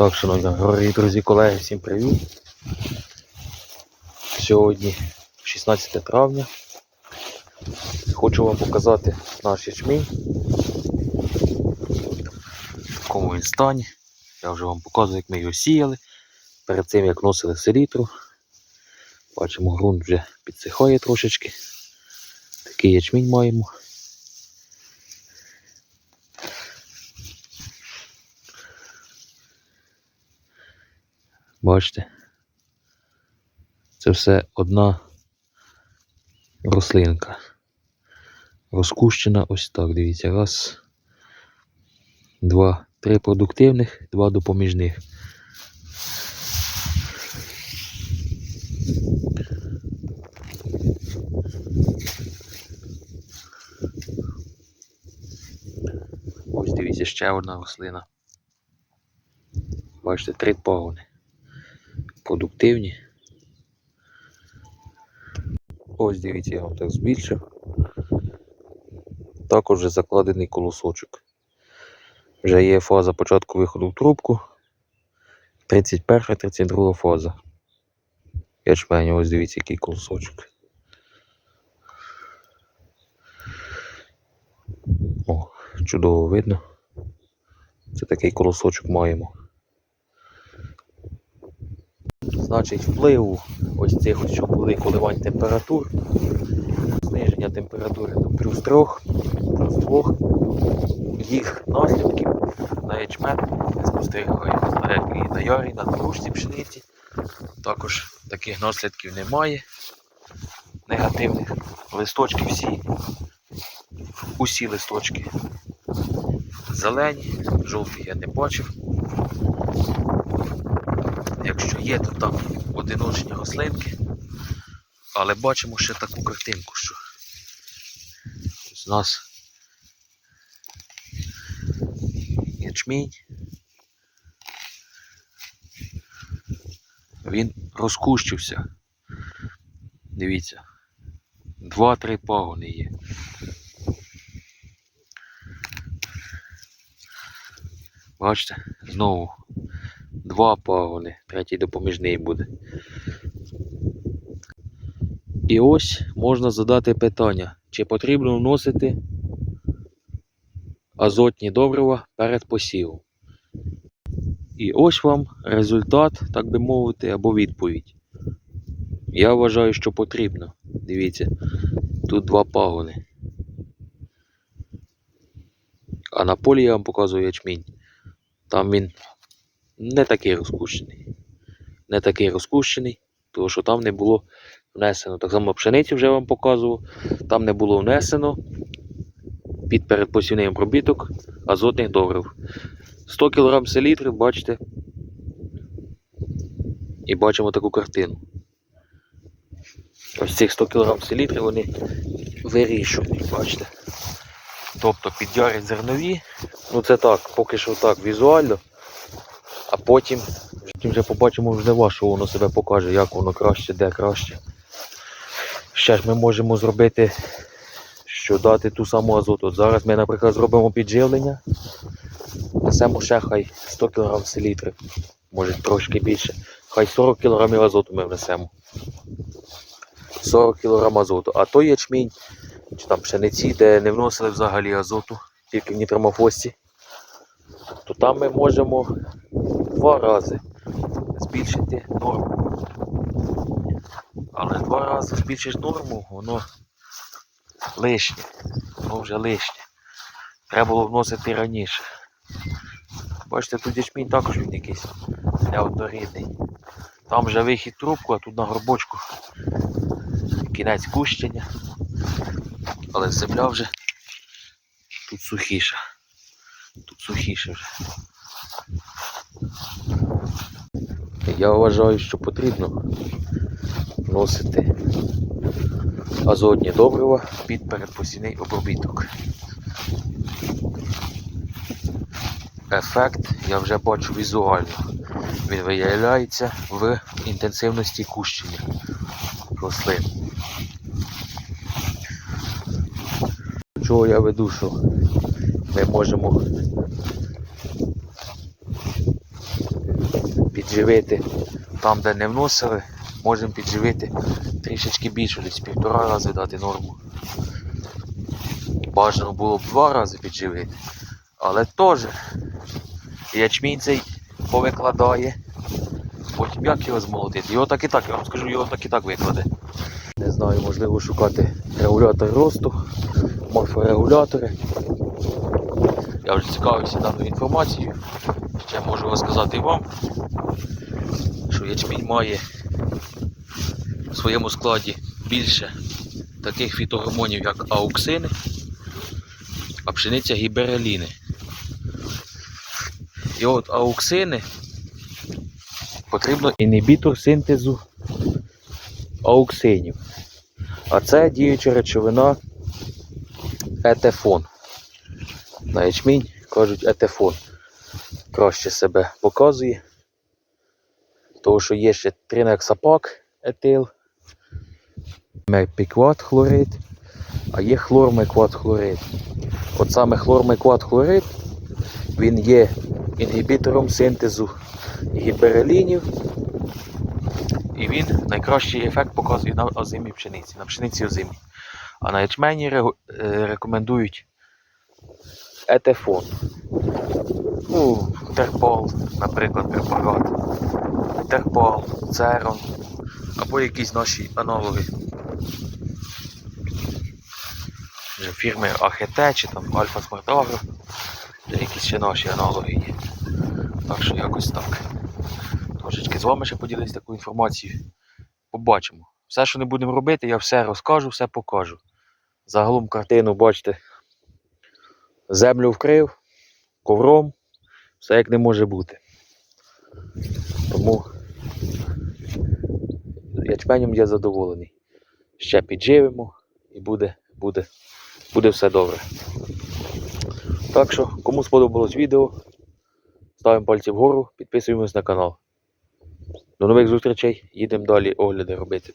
Так, шановні дорогі друзі, колеги, всім привіт. Сьогодні 16 травня. Хочу вам показати наш ячмінь. В якому він стані. Я вже вам показую, як ми його сіяли. Перед цим як носили селітру. Бачимо, ґрунт вже підсихає трошечки. Такий ячмінь маємо. Бачите? Це все одна рослинка. Розкущена ось так, дивіться. Раз, два, три продуктивних, два допоміжних. Ось дивіться, ще одна рослина. Бачите, три пагони продуктивні. Ось дивіться, я вам так збільшив. Також вже закладений колосочок. Вже є фаза початку виходу в трубку. 31-32 фаза. Ячменю, ось дивіться, який колосочок. О, чудово видно. Це такий колосочок маємо. Значить, впливу ось цих ось, що були коливань температур, зниження температури до плюс 3, плюс 2, їх наслідків на ячмен ми спостерігаємо і на ярі, на трушці пшениці. Також таких наслідків немає. Негативних. Листочки всі, усі листочки зелені, жовті я не бачив. Якщо є, то там одиночні рослинки. Але бачимо ще таку картинку, що у нас ячмінь. Він розкущився. Дивіться. Два-три пагони є. Бачите, знову два пагони, третій допоміжний буде. І ось можна задати питання, чи потрібно вносити азотні добрива перед посівом. І ось вам результат, так би мовити, або відповідь. Я вважаю, що потрібно. Дивіться, тут два пагони. А на полі я вам показую ячмінь. Там він не такий розкущений. Не такий розкущений, тому що там не було внесено. Так само пшениці вже вам показував. Там не було внесено під передпосівний обробіток азотних добрив. 100 кг селітри, бачите. І бачимо таку картину. Ось цих 100 кг селітри вони вирішують, бачите. Тобто підярять зернові. Ну це так, поки що так візуально. А потім вже побачимо вже ваше, воно себе покаже, як воно краще, де краще. Ще ж ми можемо зробити, що дати ту саму азоту. От зараз ми, наприклад, зробимо підживлення. Несемо ще хай 100 кг селітри, може трошки більше. Хай 40 кг азоту ми внесемо. 40 кг азоту. А той ячмінь, чи там пшениці, де не вносили взагалі азоту, тільки в нітромофості, то там ми можемо два рази збільшити норму. Але два рази збільшиш норму, воно лишнє. Воно вже лишнє. Треба було вносити раніше. Бачите, тут ячмінь також він якийсь неоднорідний. Там вже вихід трубку, а тут на горбочку кінець кущення. Але земля вже тут сухіша. Тут сухіше вже. Я вважаю, що потрібно вносити азотні добрива під передпосівний обробіток. Ефект я вже бачу візуально. Він виявляється в інтенсивності кущення рослин. Чого я веду, що ми можемо підживити там, де не вносили, можемо підживити трішечки більше, десь півтора рази дати норму. Бажано було б два рази підживити. Але теж ячмінь цей повикладає. Потім як його змолотити? Його так і так, я вам скажу, його так і так викладе. Не знаю, можливо шукати регулятор росту, морфорегулятори. Я вже цікавився даною інформацією. Ще можу розказати і вам, що ячмінь має в своєму складі більше таких фітогормонів, як ауксини, а пшениця гібереліни. І от ауксини потрібно інгібітор синтезу ауксинів. А це діюча речовина етефон. На ячмінь кажуть етефон. Краще себе показує. Тому що є ще тринексапак етил, мерпікват хлорид, а є хлормекват хлорид. От саме хлормекват хлорид він є інгібітором синтезу гіберелінів. І він найкращий ефект показує на озимій пшениці, на пшениці озимій. А на ячмені е, рекомендують етефон. Ну, терпол, наприклад, препарат. Терпол, церон або якісь наші аналоги. Фірми АХТ чи там Альфа Смартагро. Вже якісь ще наші аналоги є. Так що якось так. Трошечки з вами ще поділитися такою інформацією. Побачимо. Все, що не будемо робити, я все розкажу, все покажу. Загалом картину, бачите, землю вкрив, ковром, все як не може бути. Тому ячменем я задоволений. Ще підживемо і буде, буде, буде все добре. Так що, кому сподобалось відео, ставимо пальці вгору, підписуємось на канал. До нових зустрічей, їдемо далі огляди робити.